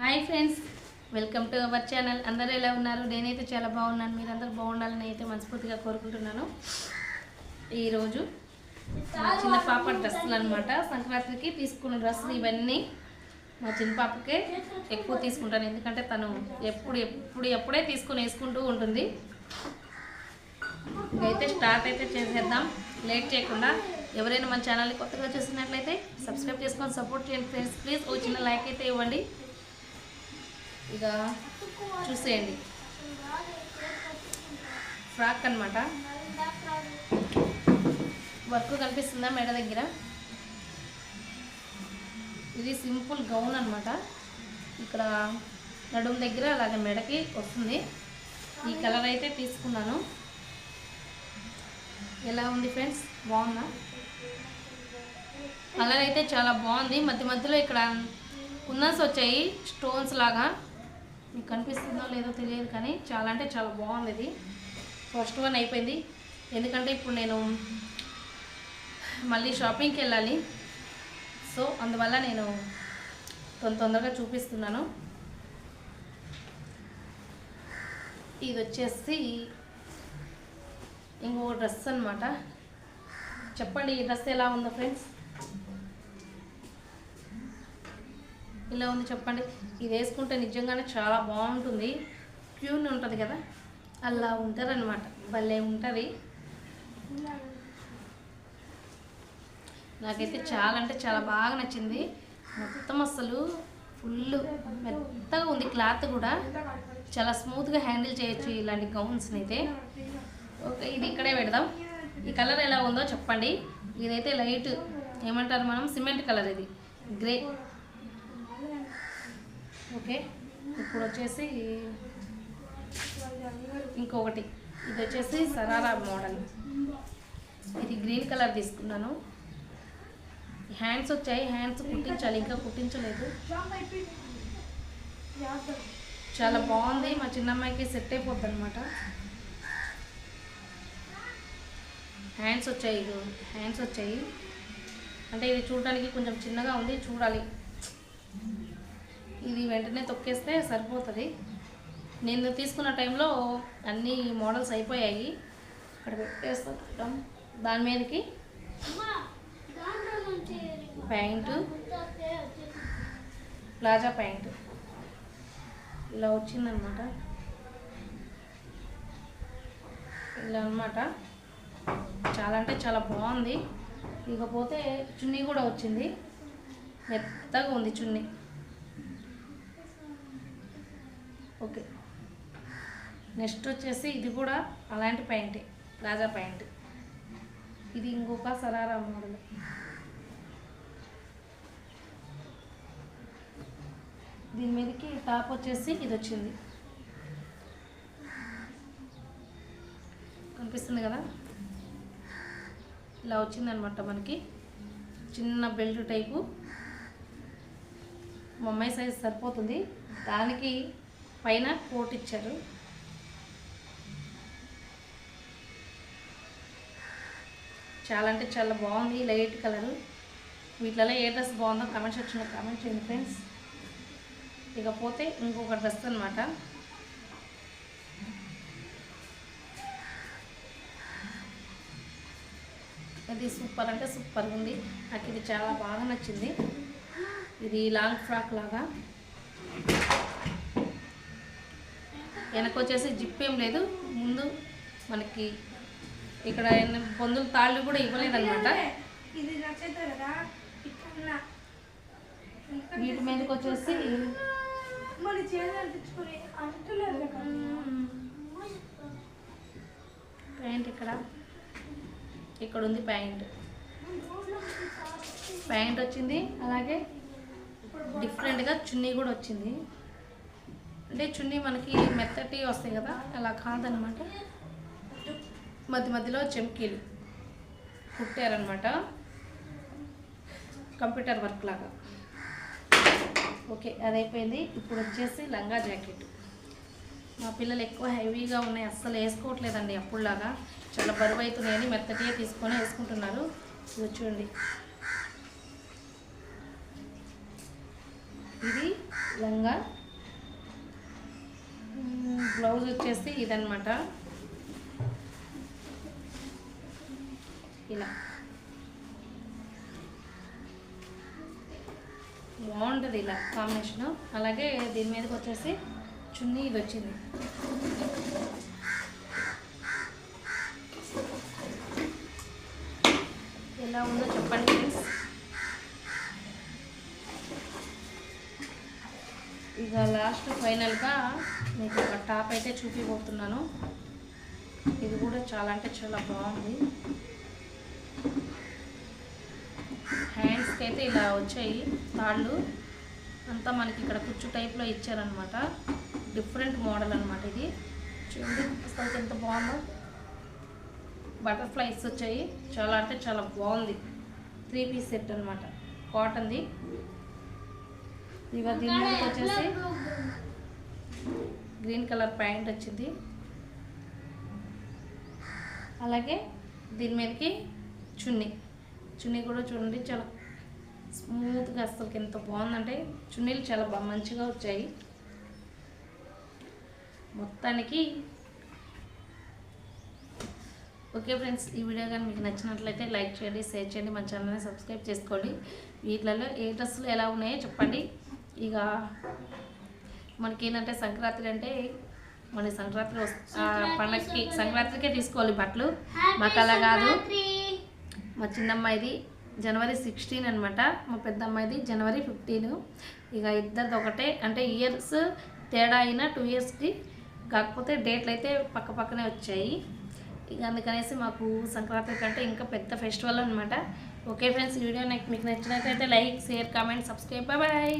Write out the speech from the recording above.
Hi friends welcome to our channel. అందరూ ఎలా ఉన్నారు? నేనైతే చాలా బాగున్నాను. మీరందరూ బాగుండాలని అయితే మనస్ఫూర్తిగా కోరుకుంటున్నాను. ఈరోజు మా చిన్న పాప డ్రెస్సులు అనమాట సంక్రాంతికి తీసుకున్న డ్రెస్సులు ఇవన్నీ మా చిన్న పాపకే ఎక్కువ తీసుకుంటాను. ఎందుకంటే తను ఎప్పుడు ఎప్పుడు ఎప్పుడే తీసుకొని వేసుకుంటూ ఉంటుంది. అయితే స్టార్ట్ అయితే చేసేద్దాం. లేట్ చేయకుండా ఎవరైనా మన ఛానల్ని కొత్తగా చూసినట్లయితే సబ్స్క్రైబ్ చేసుకొని సపోర్ట్ చేయండి ఫ్రెండ్స్. ప్లీజ్ ఓ చిన్న లైక్ అయితే ఇవ్వండి. ఇక చూసేయండి. ఫ్రాక్ అన్నమాట. వర్క్ కనిపిస్తుందా మెడ దగ్గర? ఇది సింపుల్ గౌన్ అన్నమాట. ఇక్కడ నడుము దగ్గర అలాగే మెడకి వస్తుంది. ఈ కలర్ అయితే తీసుకున్నాను. ఎలా ఉంది ఫ్రెండ్స్ బాగుందా? కలర్ అయితే చాలా బాగుంది. మధ్య మధ్యలో ఇక్కడ కుందన్స్ వచ్చాయి స్టోన్స్ లాగా. మీకు కనిపిస్తుందో లేదో తెలియదు కానీ చాలా అంటే చాలా బాగుంది ఇది. ఫస్ట్ వన్ అయిపోయింది. ఎందుకంటే ఇప్పుడు నేను మళ్ళీ షాపింగ్కి వెళ్ళాలి. సో అందువల్ల నేను తొందర తొందరగా చూపిస్తున్నాను. ఇది వచ్చేసి ఇంకో డ్రెస్ అన్నమాట. చెప్పండి ఈ డ్రెస్ ఎలా ఉందో ఫ్రెండ్స్ ఇలా ఉంది చెప్పండి. ఇది వేసుకుంటే నిజంగానే చాలా బాగుంటుంది. క్యూన్ ఉంటుంది కదా? అలా ఉంటారనమాట భలే ఉంటుంది. నాకైతే చాలా అంటే చాలా బాగా నచ్చింది. మొత్తం అసలు ఫుల్ మెత్తగా ఉంది క్లాత్ కూడా. చాలా స్మూత్గా హ్యాండిల్ చేయొచ్చు ఇలాంటి గౌన్స్ని అయితే ఓకే ఇది ఇక్కడే పెడదాం. ఈ కలర్ ఎలా ఉందో చెప్పండి. ఇదైతే లైట్ ఏమంటారు మనం? సిమెంట్ కలర్ ఇది. గ్రే. ఓకే? ఇప్పుడు వచ్చేసి ఇంకొకటి. ఇది వచ్చేసి సరారా మోడల్. ఇది గ్రీన్ కలర్ తీసుకున్నాను. హ్యాండ్స్ వచ్చాయి. హ్యాండ్స్ కుట్టించాలి. ఇంకా కుట్టించలేదు. చాలా బాగుంది. మా చిన్నమ్మాయికి సెట్ అయిపోద్ది అనమాట హ్యాండ్స్ వచ్చాయి. ఇది హ్యాండ్స్ వచ్చాయి. అంటే ఇది చూడడానికి కొంచెం చిన్నగా ఉంది. చూడాలి. ఇది వెంటనే తొక్కేస్తే సరిపోతుంది. నేను తీసుకున్న టైంలో అన్ని మోడల్స్ అయిపోయాయి. ఇక్కడ పెట్టేస్తాం దాని మీదకి ప్యాంటు. Plaza pant. ఇలా వచ్చిందనమాట ఇలా అన్నమాట. చాలా అంటే చాలా బాగుంది. ఇకపోతే చున్నీ కూడా వచ్చింది. మెత్తగా ఉంది చున్నీ. ఓకే. నెక్స్ట్ వచ్చేసి ఇది కూడా అలాంటి ప్యాంటే ప్లాజా ప్యాంట్. ఇది ఇంకొక సరారా మోడల్. దీని మీదకి టాప్ వచ్చేసి ఇది వచ్చింది. కనిపిస్తుంది కదా? ఇలా వచ్చిందనమాట మనకి. చిన్న బెల్ట్ టైపు. మా అమ్మాయి సైజ్ సరిపోతుంది. దానికి పైన కోట్ ఇచ్చారు. చాలా అంటే చాలా బాగుంది లైట్ కలరు. వీటిలో ఏ డ్రెస్ బాగుందో కామెంట్ సెక్షన్లో కామెంట్ చేయండి ఫ్రెండ్స్. ఇకపోతే ఇంకొక డ్రెస్ అనమాట ఇది సూపర్ అంటే సూపర్ ఉంది. నాకు ఇది చాలా బాగా నచ్చింది. ఇది లాంగ్ ఫ్రాక్ లాగా. వెనక వచ్చేసి జిప్ ఏం లేదు. ముందు మనకి ఇక్కడ పొందులు తాళ్ళు కూడా ఇవ్వలేదు అనమాట వీటి మీదకి వచ్చేసి ప్యాంట్ ఇక్కడ. ఇక్కడ ఉంది ప్యాంట్. ప్యాంట్ వచ్చింది అలాగే డిఫరెంట్గా చున్నీ కూడా వచ్చింది. అంటే చున్నీ మనకి మెత్తటి వస్తాయి కదా అలా కాదనమాట. మధ్య మధ్యలో చెమ్కీలు కుట్టారనమాట. కంప్యూటర్ వర్క్ లాగా. ఓకే అది అయిపోయింది ఇప్పుడు వచ్చేసి లంగా జాకెట్. మా పిల్లలు ఎక్కువ హెవీగా ఉన్నాయి అస్సలు వేసుకోవట్లేదండి అప్పుడులాగా. చాలా బరువు అవుతున్నాయని మెత్తటిగా తీసుకొని వేసుకుంటున్నారు. ఇది చూడండి. ఇది లంగా బ్లౌజ్ వచ్చేసి ఇదనమాట ఇలా. బాగుంటుంది ఇలా కాంబినేషను. అలాగే దీని మీదకి వచ్చేసి చున్నీ ఇది వచ్చింది. ఎలా ఉందో చెప్పండి. ఇక లాస్ట్ ఫైనల్గా మీకు ఒక టాప్ అయితే చూపిపోతున్నాను. ఇది కూడా చాలా అంటే చాలా బాగుంది. హ్యాండ్స్కి అయితే ఇలా వచ్చాయి తాళ్ళు. అంతా మనకి ఇక్కడ కుచ్చు టైప్లో ఇచ్చారనమాట డిఫరెంట్ మోడల్ అనమాట ఇది. చూడండి అసలు ఎంత బాగుందో. బటర్ఫ్లైస్ వచ్చాయి. చాలా అంటే చాలా బాగుంది. త్రీ పీస్ సెట్ అనమాట కాటన్ది ఇక దీని వచ్చేసి గ్రీన్ కలర్ ప్యాంట్ వచ్చింది. అలాగే దీని మీదకి చున్నీ. చున్నీ కూడా చూడండి చాలా స్మూత్గా అసలు ఎంత బాగుందంటే చున్నీలు చాలా బాగా మంచిగా వచ్చాయి. మొత్తానికి ఓకే ఫ్రెండ్స్ ఈ వీడియో కానీ మీకు నచ్చినట్లయితే లైక్ చేయండి షేర్ చేయండి మన ఛానల్ని సబ్స్క్రైబ్ చేసుకోండి. వీటిలలో ఏ డ్రెస్సులు ఎలా ఉన్నాయో చెప్పండి. ఇక మనకి ఏంటంటే సంక్రాంతి అంటే మన సంక్రాంతి పండగకి సంక్రాంతికే తీసుకోవాలి బట్టలు. మాకు అలా కాదు. మా చిన్నమ్మాయిది జనవరి సిక్స్టీన్ అనమాట మా పెద్ద అమ్మాయిది జనవరి ఫిఫ్టీన్. ఇక ఇద్దరిది ఒకటే. అంటే ఇయర్స్ తేడా అయినా టూ ఇయర్స్కి కాకపోతే డేట్లు అయితే పక్క పక్కనే వచ్చాయి. ఇక అందుకనేసి మాకు సంక్రాంతి కంటే ఇంకా పెద్ద ఫెస్టివల్ అనమాట ఓకే ఫ్రెండ్స్ ఈ వీడియో నాకు మీకు నచ్చినట్లయితే like share comment subscribe. Bye.